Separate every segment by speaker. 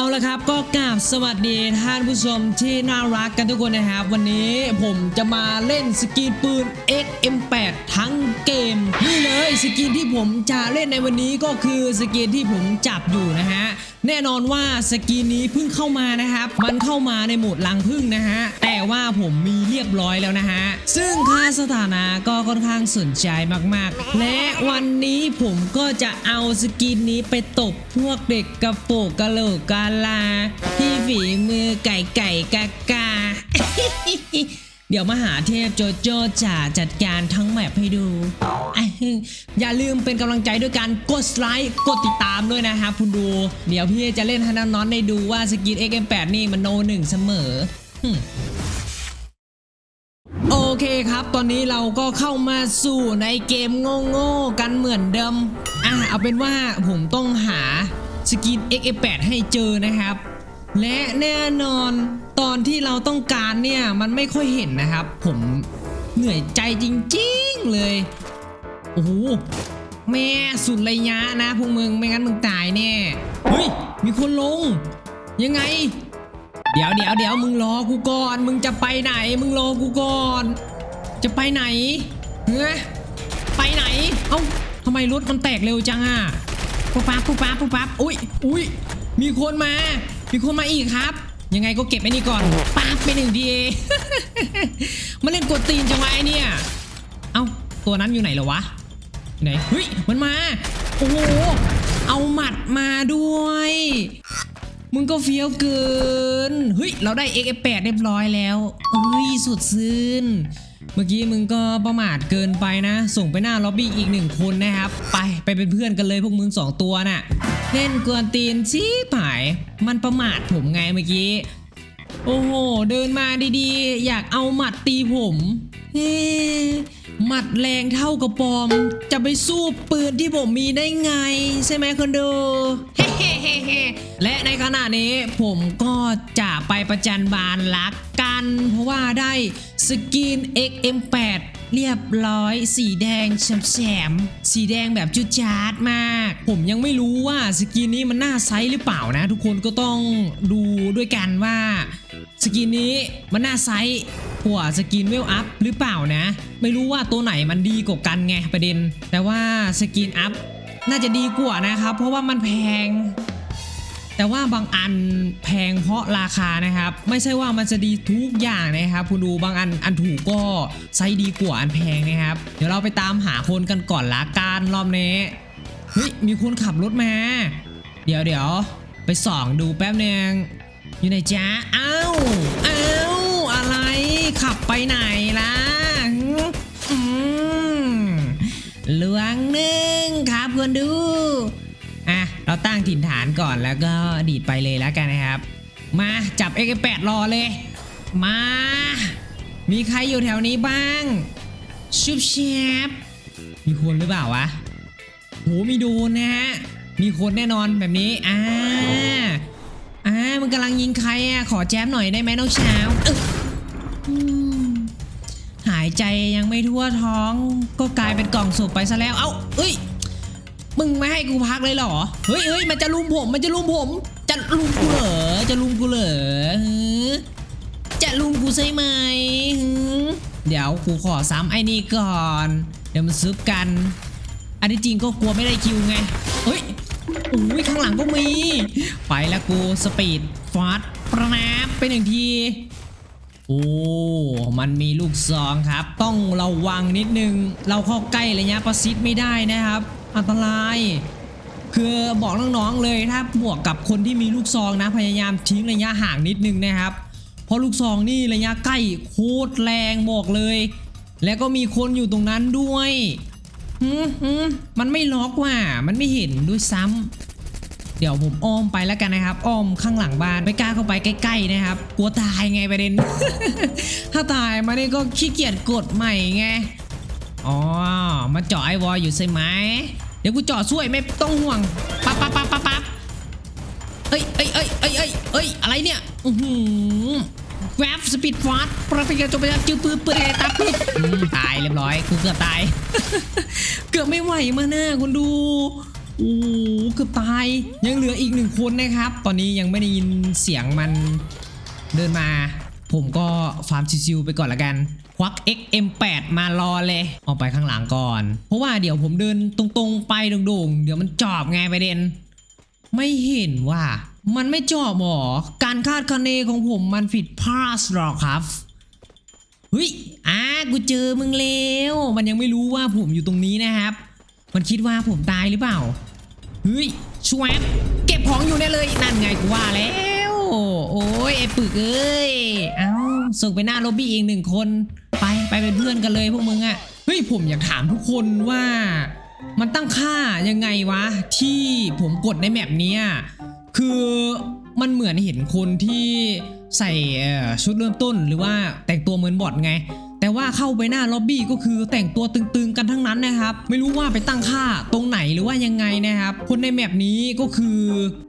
Speaker 1: เอาละครับก็กราบสวัสดีท่านผู้ชมที่น่ารักกันทุกคนนะครับ วันนี้ผมจะมาเล่นสกินปืน XM8 ทั้งเกม นี่เลยสกินที่ผมจะเล่นในวันนี้ก็คือสกินที่ผมจับอยู่นะฮะ แน่นอนว่าสกินนี้เพิ่งเข้ามานะครับ มันเข้ามาในโหมดลังพึ่งนะฮะ แต่ว่าผมมีเรียบร้อยแล้วนะฮะ ซึ่งค่าสถานะก็ค่อนข้างสนใจมากๆ และวันนี้ผมก็จะเอาสกินนี้ไปตบพวกเด็กกระโปงกระโหลกกาลา ที่ฝีมือไก่ไก่กากา เดี๋ยวมหาเทพโจโจจะจัดการทั้งแมปให้ดู อย่าลืมเป็นกำลังใจด้วยการกดไลค์กดติดตามด้วยนะครับคุณดู เดี๋ยวพี่จะเล่นให้น้องๆได้ดูว่าสกิน XM8 นี่มันโนหนึ่งเสมอโอเคครับ ตอนนี้เราก็เข้ามาสู่ในเกมโง่ๆกันเหมือนเดิม อะเอาเป็นว่าผมต้องหาสกิน XF8 ให้เจอนะครับ และแน่นอนตอนที่เราต้องการเนี่ยมันไม่ค่อยเห็นนะครับ ผมเหนื่อยใจจริงๆเลย โอ้โหแม่สุดระยะนะพวกมึงไม่งั้นมึงตายแน่เฮ้ยมีคนลง ยังไง เดี๋ยวเดี๋ยวเดี๋ยวมึงรอกูก่อน มึงจะไปไหน มึงรอกูก่อน จะไปไหนเฮ้ยไปไหน เอ้าทำไมรถมันแตกเร็วจังอะปุ๊บปั๊บปุ๊บปั๊บปุ๊บปั๊บอุ้ยอุ้ยมีคนมา มีคนมาอีกครับ ยังไงก็เก็บไอ้นี่ก่อนปั๊บไปหนึ่งทีเอมันเล่นกดตีนจังวะไอเนี่ย เอ้าตัวนั้นอยู่ไหนเหรอวะไหนเฮ้ยมันมาโอ้โหเอาหมัดมาด้วย มึงก็เฟี้ยวเกินเฮ้ยเราได้ XF8 เรียบร้อยแล้วเอ้ยสุดซึ้น เมื่อกี้มึงก็ประมาทเกินไปนะ ส่งไปหน้าล็อบบี้อีกหนึ่งคนนะครับ ไปไปเป็นเพื่อนกันเลยพวกมึงสองตัวน่ะ เล่นกวนตีนชี้ผาย มันประมาทผมไงเมื่อกี้ โอ้โห เดินมาดีๆ อยากเอาหมัดตีผมเฮ้หมัดแรงเท่ากับปอม จะไปสู้ปืนที่ผมมีได้ไง ใช่ไหมคนดูและในขณะนี้ผมก็จะไปประจันบานรักกัน เพราะว่าได้ สกิน XM8 เรียบร้อย สีแดงแฉมสีแดงแบบจุดจาดมาก ผมยังไม่รู้ว่าสกินนี้มันน่าไซส์หรือเปล่านะ ทุกคนก็ต้องดูด้วยกันว่า สกินนี้มันน่าไซส์กว่าสกินเวลอัพหรือเปล่านะ ไม่รู้ว่าตัวไหนมันดีกว่ากันไงประเด็น แต่ว่าสกินอัพน่าจะดีกว่านะครับเพราะว่ามันแพง แต่ว่าบางอันแพงเพราะราคานะครับ ไม่ใช่ว่ามันจะดีทุกอย่างนะครับ คุณดูบางอันอันถูกก็ไซดีกว่าอันแพงนะครับ เดี๋ยวเราไปตามหาคนกันก่อนละกันรอบนี้เฮ้ยมีคนขับรถมา เดี๋ยวเดี๋ยวไปส่องดูแป๊บนึงอยู่ไหนจ๊ะอ้าวอ้าวอะไรขับไปไหนล่ะอืมหลวงหนึ่งครับคนดูอะเรางถิ่นฐานก่อนแล้วก็ดีดไปเลยแล้วกันนะครับ มาจับ X8 รอเลย มา มีใครอยู่แถวนี้บ้าง ชุบแชบมีคนหรือเปล่าวะโหมีโดนนะฮะ มีคนแน่นอนแบบนี้ อ่า อ่า มันกำลังยิงใครอะ ขอแจ๊บหน่อยได้ไหมน้องเช้าหายใจยังไม่ทั่วท้อง ก็กลายเป็นกล่องศพไปซะแล้ว เอ้าเอ้ย มึงไม่ให้กูพักเลยเหรอ เฮ้ยเฮ้ยมันจะลุมผม มันจะลุมผม จะลุมกูเหรอ จะลุมกูเหรอจะลุมกูใช่ไหม เดี๋ยวกูขอซ้ำไอ้นี่ก่อน เดี๋ยวมันซึบกัน อันที่จริงก็กลัวไม่ได้คิวไง เฮ้ยอุ้ยข้างหลังก็มี ไปแล้วกูสปีดฟาสประนาบไปหนึ่งที โอ้ มันมีลูกซองครับ ต้องระวังนิดนึง เราเข้าใกล้ระยะประชิดไม่ได้นะครับ อันตราย คือบอกน้องๆเลยถ้าบวกกับคนที่มีลูกซองนะพยายามทิ้งระยะห่างนิดนึงนะครับ เพราะลูกซองนี่ระยะใกล้โคตรแรงบอกเลย แล้วก็มีคนอยู่ตรงนั้นด้วยหืมหืมมันไม่ล็อกว่ะมันไม่เห็นด้วยซ้ำเดี๋ยวผมอ้อมไปแล้วกันนะครับ อ้อมข้างหลังบ้านไม่กล้าเข้าไปใกล้ๆนะครับ กลัวตายไงประเด็น ถ้าตายมานี่ก็ขี้เกียจกดใหม่ไง อ๋อมาเจาะไอวอลอยู่ใช่ไหม เดี๋ยวกูเจาะช่วยไม่ต้องห่วง ปั๊บปั๊บปั๊บปั๊บปั๊บเอ้ยเอ้ยเอ้ยเอ้ยเอ้ยเอ้ยอะไรเนี่ย อือหือแวบสปีดฟาสประปิกาจบไปแล้วจื้อปื้อปื้อตาปื้อตายเรียบร้อย กูเกือบตาย เกือบไม่ไหวมาหน้าคุณดูโอ้โหเกือบตาย ยังเหลืออีกหนึ่งคนนะครับ ตอนนี้ยังไม่ได้ยินเสียงมันเดินมา ผมก็ฟาร์มชิวๆไปก่อนละกัน วัก XM8 มารอเลยออกไปข้างหลังก่อน เพราะว่าเดี๋ยวผมเดินตรงๆไปโด่งๆ เดี๋ยวมันจอบไงประเด็น ไม่เห็นว่า มันไม่จอบหรอ การคาดคะเนของผมมันผิดพลาดหรอครับเฮ้ยอ่ากูเจอมึงแล้วมันยังไม่รู้ว่าผมอยู่ตรงนี้นะครับ มันคิดว่าผมตายหรือเปล่าเฮ้ยชวบเก็บของอยู่ได้เลยนั่นไงกูว่าแล้วโอ้ยไอ้ปึกเอ้ย เอ้าส่งไปหน้าโลบบี้อีกหนึ่งคน ไปไปเป็นเพื่อนกันเลยพวกมึงอะเฮ้ยผมอยากถามทุกคนว่ามันตั้งค่ายังไงวะ ที่ผมกดในแมปนี้คือมันเหมือนเห็นคนที่ใส่ชุดเริ่มต้นหรือว่าแต่งตัวเหมือนบอดไง แต่ว่าเข้าไปหน้าล็อบบี้ก็คือแต่งตัวตึงๆกันทั้งนั้นนะครับ ไม่รู้ว่าไปตั้งค่าตรงไหนหรือว่ายังไงนะครับ คนในแมปนี้ก็คือ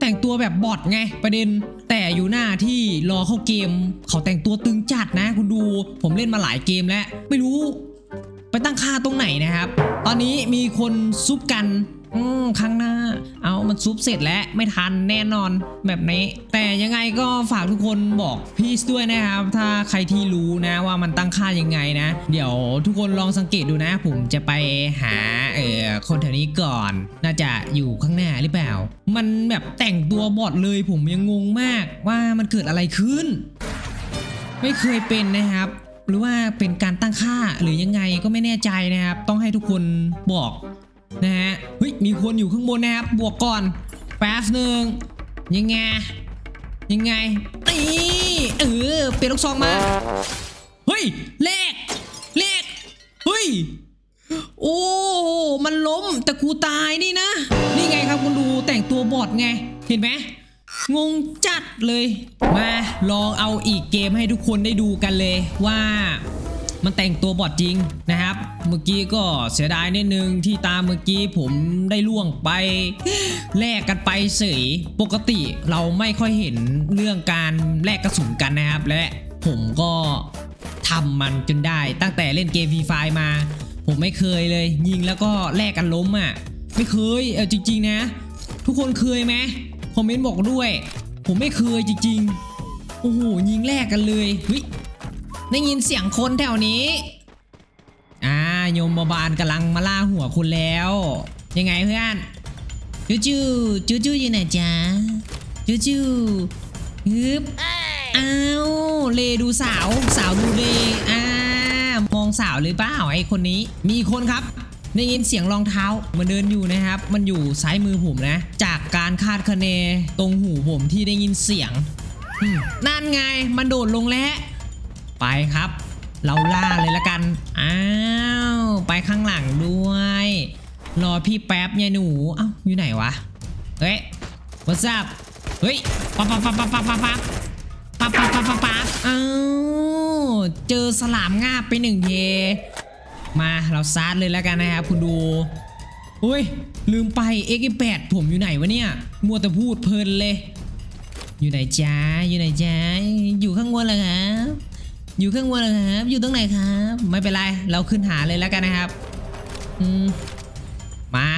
Speaker 1: แต่งตัวแบบบอทไงประเด็นแต่อยู่หน้าที่รอเข้าเกม เขาแต่งตัวตึงจัดนะ คุณดูผมเล่นมาหลายเกมแล้ว ไม่รู้ไปตั้งค่าตรงไหนนะครับ ตอนนี้มีคนซุปกัน อืมข้งหน้า เอามันซุปเสร็จแล้วไม่ทันแน่นอนแบบนี้ แต่ยังไงก็ฝากทุกคนบอกพีซด้วยนะครับ ถ้าใครที่รู้นะว่ามันตั้งค่ายังไงนะ เดี๋ยวทุกคนลองสังเกตดูนะ ผมจะไปหาเออคนแถวนี้ก่อน น่าจะอยู่ข้างหน้าหรือเปล่า มันแบบแต่งตัวบอดเลยผมยังงงมากว่ามันเกิดอะไรขึ้น ไม่เคยเป็นนะครับหรือว่าเป็นการตั้งค่าหรือยังไงก็ไม่แน่ใจนะครับ ต้องให้ทุกคนบอก นะฮะเฮ้ยมีคนอยู่ข้างบนนะครับ บวกก่อนแป๊บหนึ่งยังไงยังไงตีเออเปลี่ยนลูกซองมา เฮ้ยเลขเลขเฮ้ย โอ้มันล้มแต่กูตายนี่นะ นี่ไงครับคุณดูแต่งตัวบอดไง เห็นไหมงงจัดเลย มาลองเอาอีกเกมให้ทุกคนได้ดูกันเลยว่า มันแต่งตัวบอดจริงนะครับ เมื่อกี้ก็เสียดายนิดนึงที่ตามเมื่อกี้ผมได้ล่วงไปแลกกันไปเสยปกติเราไม่ค่อยเห็นเรื่องการแลกกระสุนกันนะครับ และผมก็ทำมันจนได้ ตั้งแต่เล่นเกมฟรีไฟมา ผมไม่เคยเลย ยิงแล้วก็แลกกันล้มอะไม่เคยเออจริง ๆ นะ ทุกคนเคยไหมคอมเมนต์บอกด้วย ผมไม่เคยจริงๆโอ้โหยิงแรกกันเลยเฮ้ย ได้ยินเสียงคนแถวนี้ อ่าโยมบาลกำลังมาล่าหัวคุณแล้ว ยังไงเพื่อนจูจูจูจูอยู่ไหนจ๊ะจูจูฮึบอ้าวเลดูสาวสาวดูเลอ่ามองสาวหรือเปล่าไอคนนี้ มีอีกคนครับได้ยินเสียงรองเท้ามันเดินอยู่นะครับ มันอยู่ซ้ายมือผมนะ จากการคาดคะเนตรงหูผมที่ได้ยินเสียงอืมนั่นไงมันโดดลงแล้ว ไปครับ เราล่าเลยละกัน อ้าว ไปข้างหลังด้วย รอพี่แป๊บยายหนู เอ้า อยู่ไหนวะ เฮ้ย what's up เฮ้ยปั๊บปั๊บปั๊บปั๊บปั๊บปั๊บปั๊บปั๊บปั๊บปั๊บปั๊บปั๊บอ้าวเจอสลามงาบไปหนึ่งเทมาเราซาร์เลยแล้วกันนะครับคุณดูอุ้ย ลืมไป X8 ผมอยู่ไหนวะเนี่ย มัวแต่พูดเพลินเลย อยู่ไหนจ้าอยู่ไหนจ้าอยู่ข้างบนเหรอครับ อยู่ข้างบนเหรอครับ อยู่ตรงไหนครับ ไม่เป็นไร เราขึ้นหาเลยแล้วกันนะครับมมา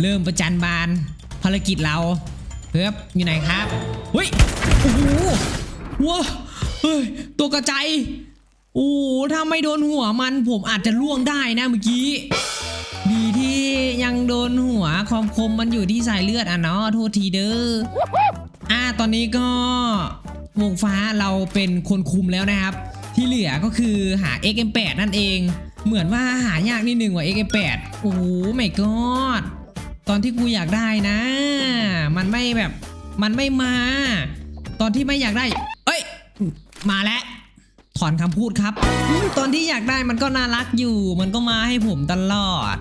Speaker 1: เริ่มประจันบาน ภารกิจเราเพื่ออยู่ไหนครับเฮ้ยโอ้โหว้าเฮ้ยตัวกระจายโอ้โหถ้าไม่โดนหัวมันผมอาจจะล่วงได้นะเมื่อกี้ ดีที่ยังโดนหัวความคมมันอยู่ที่สายเลือดอะเนาะโทษทีเด้ออ่าตอนนี้ก็วงฟ้าเราเป็นคนคุมแล้วนะครับ ที่เหลือก็คือหา XM8 นั่นเอง เหมือนว่าหายากนิดนึงว่า XM8 โอ้โหไม่กอดตอนที่กูอยากได้นะ มันไม่แบบ มันไม่มา ตอนที่ไม่อยากได้ เอ้ย มาแล้วถอนคำพูดครับ ตอนที่อยากได้มันก็น่ารักอยู่ มันก็มาให้ผมตลอด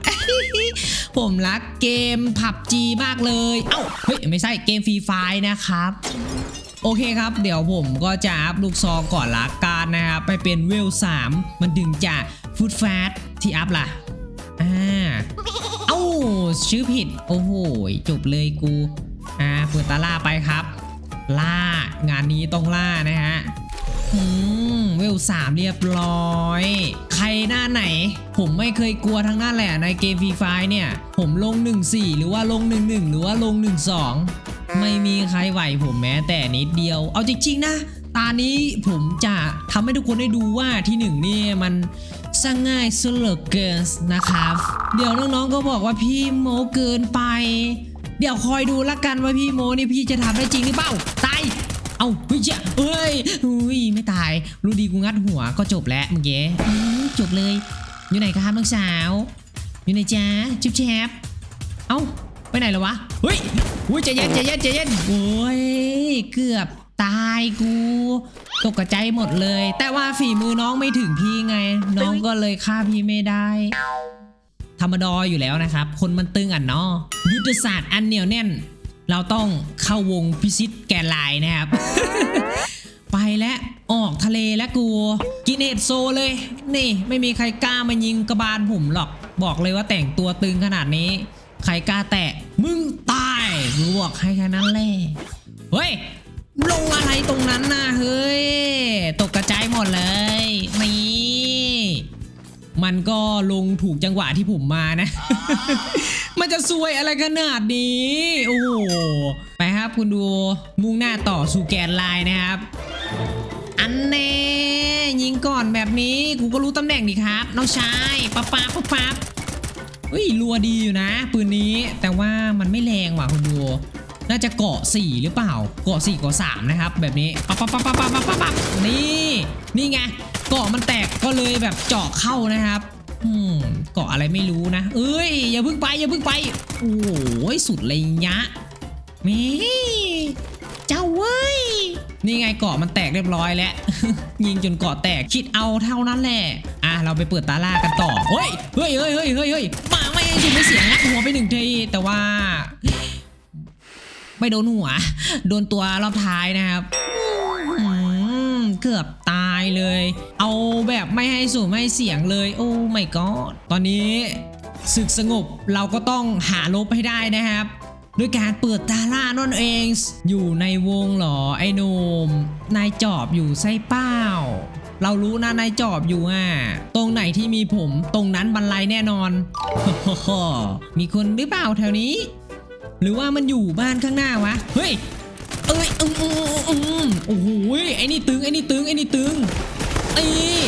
Speaker 1: ผมรักเกมผับจีมากเลย เอ้า เฮ้ย ไม่ใช่เกมฟรีไฟนะครับ โอเคครับ เดี๋ยวผมก็จะอัพลูกซองก่อนละกันนะครับไปเป็นเวล3มันถึงจะฟุตแฟตที่อัพล่ะอ่าเอ้าชื่อผิด โอ้โหจบเลยกู อ่าเปิดตาล่าไปครับ ล่างานนี้ต้องล่านะฮะอืมเวลสามเรียบร้อย ใครหน้าไหน ผมไม่เคยกลัวทั้งนั้นแหละในเกมฟรีไฟเนี่ย ผมลง 1-4 หรือว่าลง 1-1 หรือว่าลง 1-2 ไม่มีใครไหวผมแม้แต่นิดเดียว เอาจริงๆนะตานี้ผมจะทำให้ทุกคนได้ดูว่าที่หนึ่งนี่มันสงง่ายสเหลือเกินนะครับ เดี๋ยวน้องๆก็บอกว่าพี่โมเกินไป เดี๋ยวคอยดูละกันว่าพี่โมนี่พี่จะทำได้จริงหรือเปล่าตายเอาเฮ้ยเจ้าเอ้ยอุ้ยไม่ตายรู้ดีกูงัดหัวก็จบแล้วเมื่อกี้จบเลย อยู่ไหนครับน้องสาว อยู่ไหนจ้าจุ๊บแชบเอ้า ไปไหนแล้ววะเฮ้ยอุ้ยใจเย็นใจเย็นใจเย็นโอ้ยเกือบตายกูตกใจหมดเลย แต่ว่าฝีมือน้องไม่ถึงพี่ไง น้องก็เลยฆ่าพี่ไม่ได้ ธรรมดออยู่แล้วนะครับ คนมันตึงอะเนาะยุทธศาสตร์อันเหนียวแน่น เราต้องเข้าวงพิชิตแกนลน์นะครับ ไปแล้วออกทะเลแล้วกู กินเห็ดโซเลย นี่ ไม่มีใครกล้ามายิงกระบาลผมหรอก บอกเลยว่าแต่งตัวตึงขนาดนี้ ใครกล้าแตะ มึงตายกูบอกให้แค่นั้นแหละเฮ้ย ลงอะไรตรงนั้นน่ะเฮ้ย ตกกระจายหมดเลย นี่ มันก็ลงถูกจังหวะที่ผมมานะ มันจะซวยอะไรขนาดนี้ โอ้โห ไปครับคุณดู มุ่งหน้าต่อสู่แกนไลน์นะครับ อันแน่ยิงก่อนแบบนี้ กูก็รู้ตำแหน่งดีครับ น้องชายปั๊บปั๊บปั๊บปั๊บ เฮ้ยรัวดีอยู่นะ ปืนนี้แต่ว่ามันไม่แรงว่ะคุณดูน่าจะเกาะ4หรือเปล่า เกาะ4เกาะ3นะครับ แบบนี้ปั๊บปั๊บปั๊บปั๊บปั๊บปั๊บปั๊บนี่นี่ไงเกาะมันแตกก็เลยแบบเจาะเข้านะครับอืมเกาะอะไรไม่รู้นะ เอ้ยอย่าเพิ่งไปอย่าเพิ่งไปโอ้โหสุดเลยยะมีเจ้าเว้ยนี่ไงเกาะมันแตกเรียบร้อยแล้ว ยิงจนเกาะแตกคิดเอาเท่านั้นแหละอะเราไปเปิดตาล่ากันต่อเฮ้ยเฮ้ยเฮ้ยเฮ้ยเฮ้ยมา สุดไม่เสียงงัดหัวไปหนึ่งทีแต่ว่า ไม่โดนหัว โดนตัวรอบท้ายนะครับเกือบตายเลย เอาแบบไม่ให้สูงไม่ให้เสียงเลย โอ้ไม่ก็ตอนนี้ศึกสงบเราก็ต้องหาลบให้ได้นะครับด้วยการเปิดตาล่านั่นเอง อยู่ในวงเหรอไอ้หนุ่มนายจอบอยู่ไส้เป้า เรารู้นะนายจอบอยู่อะ ตรงไหนที่มีผม ตรงนั้นบันไลแน่นอนมีคนหรือเปล่าแถวนี้ หรือว่ามันอยู่บ้านข้างหน้าวะ เฮ้ย เอ้ยอืมอืมอืมอืมโอ้โหไอ้นี่ตึงไอ้นี่ตึงไอ้นี่ตึงนี่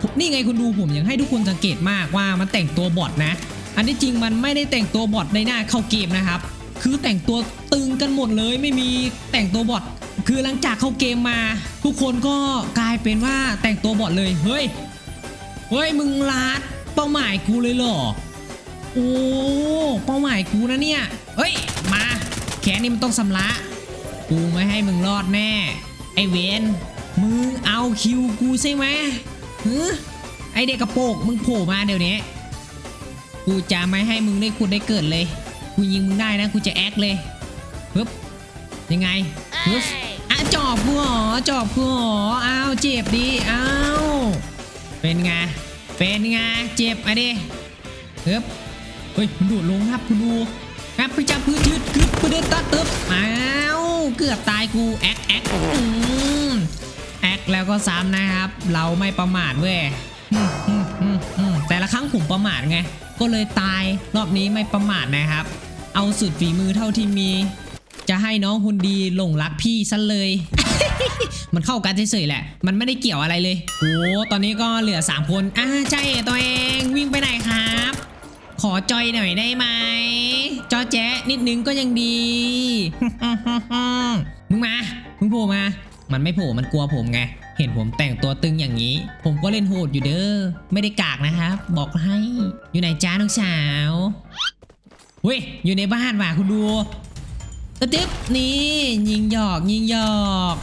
Speaker 1: ผมนี่ไงคุณดูผมยังให้ทุกคนสังเกตมากว่ามันแต่งตัวบอทนะ อันที่จริงมันไม่ได้แต่งตัวบอทในหน้าเข้าเกมนะครับ คือแต่งตัวตึงกันหมดเลยไม่มีแต่งตัวบอท คือหลังจากเข้าเกมมา ทุกคนก็กลายเป็นว่าแต่งตัวบอทเลย เฮ้ย เฮ้ย มึงลาดเป้าหมายกูเลยเหรอ โอ้ เป้าหมายกูนะเนี่ย เฮ้ย มา แขนนี่มันต้องสำละ กูไม่ให้มึงรอดแน่ ไอเวนมึงเอาคิวกูใช่ไหมฮึไอเด็กกระโปงมึงโผล่มาเดี๋ยวนี้ กูจะไม่ให้มึงได้ขุดได้เกิดเลย กูยิงมึงได้นะ กูจะแอคเลยฮึบยังไงฮึบ อะจอบกูเหรอจอบกูหรออ้าวเจ็บดิอ้าวเป็นไงเป็นไงเจ็บอะดิฮึบเฮ้ยมันโดดลงครับคุณดูครับพี่จับพื้นชืดกึดพื้นตัดตึ๊บอ้าวเกือบตายกูแอกแอกอืมแอกแล้วก็ซ้ำนะครับ เราไม่ประมาทเว้ยแต่ละครั้งผมประมาทไงก็เลยตายรอบนี้ไม่ประมาทนะครับ เอาสุดฝีมือเท่าที่มี จะให้น้องคนดีหลงรักพี่ซะเลย มันเข้ากันเฉยๆแหละ มันไม่ได้เกี่ยวอะไรเลยโอ้ตอนนี้ก็เหลือ 3 คนอ่าใช่ตัวเองวิ่งไปไหนครับ ขอจอยหน่อยได้ไหมจอแจ๊นิดนึงก็ยังดี มึงมา มึงโผล่มา มันไม่โผล่มันกลัวผมไง เห็นผมแต่งตัวตึงอย่างนี้ ผมก็เล่นโหดอยู่เด้อ ไม่ได้กากนะครับ บอกให้ อยู่ไหนจ้าน้องสาวเว้ยอยู่ในบ้านว่ะคุณดู ตะติ๊บนี่ยิงหยอกยิงหยอก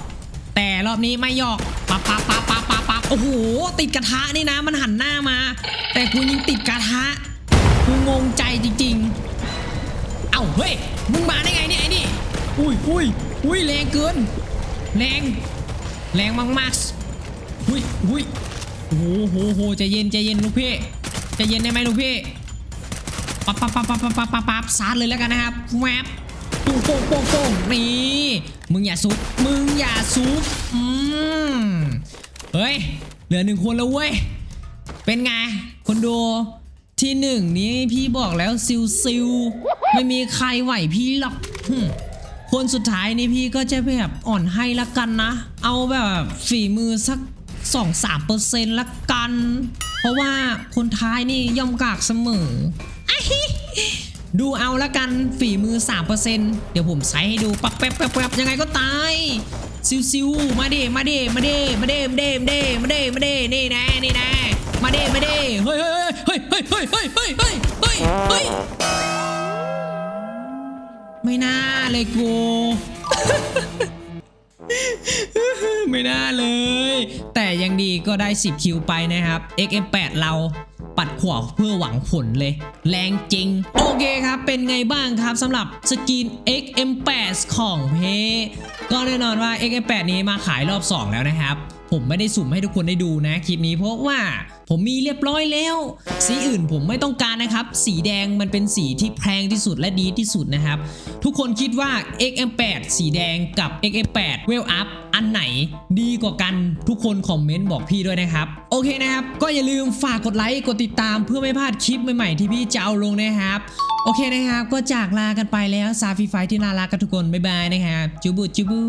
Speaker 1: แต่รอบนี้ไม่หยอกปับปับปับปับปับปับโอ้โหติดกระทะนี่นะมันหันหน้ามา แต่กูยิงติดกระทะกูงงใจจริง ๆ เอ้าเฮ้ยมึงมาได้ไงเนี่ยไอ้นี่อุ้ยอุ้ยอุ้ยแรงเกินแรงแรงมากๆอุ้ยอุ้ยโอ้โหโหโหใจเย็นใจเย็นลูกพี่ใจเย็นได้ไหมลูกพี่ปั๊บปั๊บปั๊บปั๊บปั๊บปั๊บปั๊บซัดเลยแล้วกันนะครับแวบุ้งโป่งโป่งโป่งนี่มึงอย่าซุบมึงอย่าซุบอืมเฮ้ย เหลือหนึ่งคนแล้วเว้ย เป็นไง คนดูที่หนึ่งนี้พี่บอกแล้วซิวซิวไม่มีใครไหวพี่หรอกคนสุดท้ายนี่พี่ก็จะแบบอ่อนให้ละกันนะ เอาแบบฝีมือสัก2-3เปอร์เซ็นต์ละกัน เพราะว่าคนท้ายนี่ย่อมกากเสมออ ดูเอาละกันฝีมือ 3%เดี๋ยวผมใช้ให้ดูปักแป๊บแป๊บแป๊บยังไงก็ตายซิวซิวมาเดมาเดมาเดมาเดมาเดมาเดมาเดมาเดนี่แน่นี่แน่มาเดมาเดเฮ้ยเฮ้ยเฮ้ยเฮ้ยเฮ้ยเฮ้ยเฮ้ยเฮ้ยเฮ้ยไม่น่าเลยกู ไม่น่าเลย แต่ยังดีก็ได้ 10 คิวไปนะครับ XM8 เราปัดขวาเพื่อหวังผลเลย แรงจริง โอเคครับ เป็นไงบ้างครับสำหรับสกิน XM8 ของเพก็แน่นอนว่า XM8 นี้มาขายรอบ 2 แล้วนะครับ ผมไม่ได้สุ่มให้ทุกคนได้ดูนะคลิปนี้เพราะว่าผมมีเรียบร้อยแล้ว สีอื่นผมไม่ต้องการนะครับ สีแดงมันเป็นสีที่แพงที่สุดและดีที่สุดนะครับ ทุกคนคิดว่า XM8 สีแดงกับ XM8 Well Up อันไหนดีกว่ากันทุกคนคอมเมนต์บอกพี่ด้วยนะครับ โอเคนะครับ ก็อย่าลืมฝากกดไลค์กดติดตามเพื่อไม่พลาดคลิปใหม่ๆที่พี่จะเอาลงนะครับโอเคนะครับ ก็จากลากันไปแล้วซาฟีไฟที่น่ารักกันทุกคนบ๊ายบายนะครับจูบูจูบู